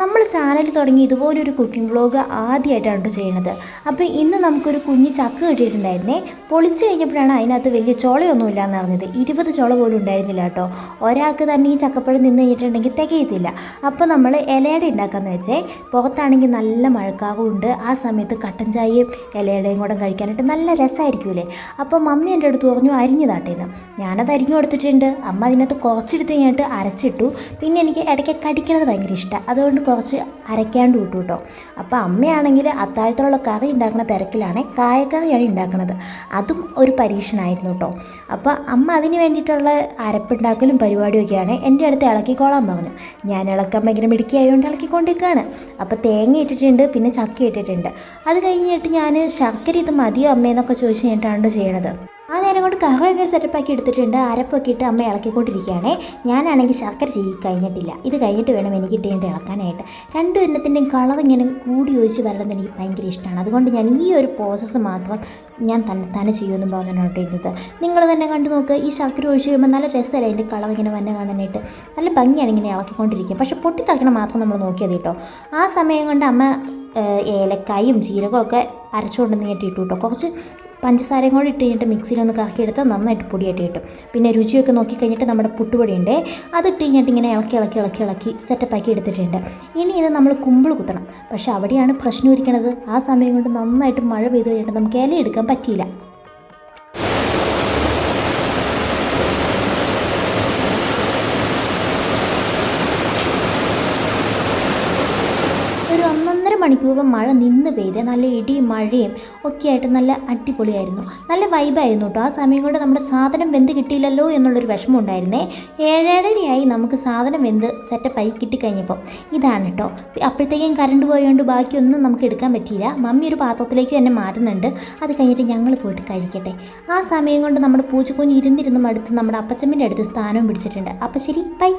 നമ്മൾ ചാനൽ തുടങ്ങി ഇതുപോലൊരു കുക്കിംഗ് വ്ളോഗ് ആദ്യമായിട്ടാണ് കേട്ടോ ചെയ്യണത് അപ്പോൾ ഇന്ന് നമുക്കൊരു കുഞ്ഞ് ചക്ക കിട്ടിയിട്ടുണ്ടായിരുന്നേ. പൊളിച്ച് കഴിഞ്ഞപ്പോഴാണ് അതിനകത്ത് വലിയ ചോളയൊന്നും ഇല്ലയെന്ന് അറിഞ്ഞത്. ഇരുപത് ചോള പോലും ഉണ്ടായിരുന്നില്ല കേട്ടോ. ഒരാൾക്ക് തന്നെ ഈ ചക്കപ്പഴം നിന്ന് കഴിഞ്ഞിട്ടുണ്ടെങ്കിൽ തികയത്തില്ല. അപ്പോൾ നമ്മൾ ഇലയുടെ ഉണ്ടാക്കാന്ന് വെച്ചേ. പുറത്താണെങ്കിൽ നല്ല മഴക്കാവുണ്ട് ആ സമയത്ത് കട്ടൻ ചായയും ഇലയുടെയും കൂടെ കഴിക്കാനായിട്ട് നല്ല രസമായിരിക്കൂലേ അപ്പോൾ മമ്മി എന്റെ അടുത്ത് പറഞ്ഞു അരിഞ്ഞതാട്ടേന്ന് ഞാനത് അരിഞ്ഞു കൊടുത്തിട്ടുണ്ട്. അമ്മ അതിനകത്ത് കുറച്ചെടുത്ത് കഴിഞ്ഞിട്ട് അരച്ചിട്ടു. പിന്നെ എനിക്ക് ഇടയ്ക്ക് കടിക്കണത് ഭയങ്കര ഇഷ്ടമാണ് അതുകൊണ്ട് കുറച്ച് അരയ്ക്കാണ്ട് വിട്ടു കേട്ടോ. അപ്പോൾ അമ്മയാണെങ്കിൽ അത്താഴത്തിലുള്ള കറി ഉണ്ടാക്കുന്ന തിരക്കിലാണ് കായക്കറിയാണ് ഉണ്ടാക്കുന്നത്. അതും ഒരു പരീക്ഷണമായിരുന്നു കേട്ടോ. അപ്പോൾ അമ്മ അതിന് വേണ്ടിയിട്ടുള്ള അരപ്പുണ്ടാക്കലും പരിപാടിയൊക്കെയാണ് എന്റെ അടുത്ത് ഇളക്കിക്കോളാൻ പറഞ്ഞു. ഞാൻ ഇളക്കാൻ ഭയങ്കര മിടുക്കിയായതുകൊണ്ട് ഇളക്കിക്കൊണ്ടിരിക്കുകയാണ്. അപ്പോൾ തേങ്ങ ഇട്ടിട്ടുണ്ട് പിന്നെ ചക്ക ഇട്ടിട്ടുണ്ട്. അത് കഴിഞ്ഞിട്ട് ഞാൻ ശർക്കര ഇത് മതിയോ അമ്മയെന്നൊക്കെ ചോദിച്ചു കഴിഞ്ഞിട്ടാണ് ചെയ്യണത്. നേരം കൊണ്ട് കറിയൊക്കെ സെറ്റപ്പാക്കി എടുത്തിട്ടുണ്ട്. അരപ്പൊക്കെ ഇട്ട് അമ്മ ഇളക്കിക്കൊണ്ടിരിക്കുകയാണേ. ഞാനാണെങ്കിൽ ശർക്കര ചെയ്യി കഴിഞ്ഞിട്ടില്ല. ഇത് കഴിഞ്ഞിട്ട് വേണം എനിക്ക് ഇട്ടേണ്ട ഇളക്കാനായിട്ട്. രണ്ട് എണ്ണത്തിന്റെയും കളർ ഇങ്ങനെ കൂടി ഒഴിച്ച് വരണമെന്ന് എനിക്ക് ഭയങ്കര ഇഷ്ടമാണ്. അതുകൊണ്ട് ഞാൻ ഈ ഒരു പ്രോസസ്സ് മാത്രം ഞാൻ തന്നെ തന്നെ ചെയ്യുമെന്ന് പറഞ്ഞിട്ട് ഇരുന്നത്. നിങ്ങൾ തന്നെ കണ്ടു നോക്ക്. ഈ ശർക്കര ഒഴിച്ച് കഴിയുമ്പോൾ നല്ല രസമല്ലേ? അതിന്റെ കളർ ഇങ്ങനെ വന്നെ കാണാനായിട്ട്. നല്ല ഭംഗിയാണ് ഇങ്ങനെ ഇളക്കിക്കൊണ്ടിരിക്കുക പക്ഷേ പൊട്ടിത്തക്കണം മാത്രം നമ്മൾ നോക്കിയത് കേട്ടോ. ആ സമയം കൊണ്ട് അമ്മ ഏലക്കായും ജീരകമൊക്കെ അരച്ചുകൊണ്ട് നീട്ടി ഇട്ടു കേട്ടോ. കുറച്ച് പഞ്ചസാരയും കൂടി ഇട്ട് കഴിഞ്ഞിട്ട് മിക്സിയിലൊന്ന് കാക്കിയെടുത്ത് നന്നായിട്ട് പൊടിയായിട്ട് കിട്ടും. പിന്നെ രുചിയൊക്കെ നോക്കി കഴിഞ്ഞിട്ട് നമ്മുടെ പുട്ടുപൊടി ഉണ്ട് അത് ഇട്ട് കഴിഞ്ഞിട്ട് ഇങ്ങനെ ഇളക്കി ഇളക്കി ഇളക്കി ഇളക്കി സെറ്റപ്പാക്കി എടുത്തിട്ടുണ്ട്. ഇനി ഇത് നമ്മൾ കുമ്പിൾ കുത്തണം. പക്ഷേ അവിടെയാണ് പ്രശ്നം ഇരിക്കണത് ആ സമയം കൊണ്ട് നന്നായിട്ട് മഴ പെയ്ത് കഴിഞ്ഞിട്ട് നമുക്ക് ഇല എടുക്കാൻ പറ്റിയില്ല ഒരു ഒന്നൊന്നര മണിക്കൂർ മഴ നിന്ന് പെയ്ത് നല്ല ഇടിയും മഴയും ഒക്കെ ആയിട്ട് നല്ല അടിപൊളിയായിരുന്നു. നല്ല വൈബായിരുന്നു കേട്ടോ ആ സമയം കൊണ്ട് നമ്മുടെ സാധനം വെന്ത് കിട്ടിയില്ലല്ലോ എന്നുള്ളൊരു വിഷമം ഉണ്ടായിരുന്നേ ഏഴരയായി നമുക്ക് സാധനം വെന്ത് സെറ്റപ്പായി കിട്ടിക്കഴിഞ്ഞപ്പോൾ ഇതാണ് കേട്ടോ അപ്പോഴത്തേക്കും കറണ്ട് പോയതുകൊണ്ട് ബാക്കിയൊന്നും നമുക്ക് എടുക്കാൻ പറ്റിയില്ല. മമ്മി ഒരു പാത്രത്തിലേക്ക് തന്നെ മാറ്റുന്നുണ്ട് അത് കഴിഞ്ഞിട്ട് ഞങ്ങൾ പോയിട്ട് കഴിക്കട്ടെ. ആ സമയം കൊണ്ട് നമ്മുടെ പൂച്ചക്കുഞ്ഞ് ഇരുന്നിരുന്നും അടുത്ത് നമ്മുടെ അപ്പച്ചമ്മന്റെ അടുത്ത് സ്ഥാനം പിടിച്ചിട്ടുണ്ട്. അപ്പം ശരി ബൈ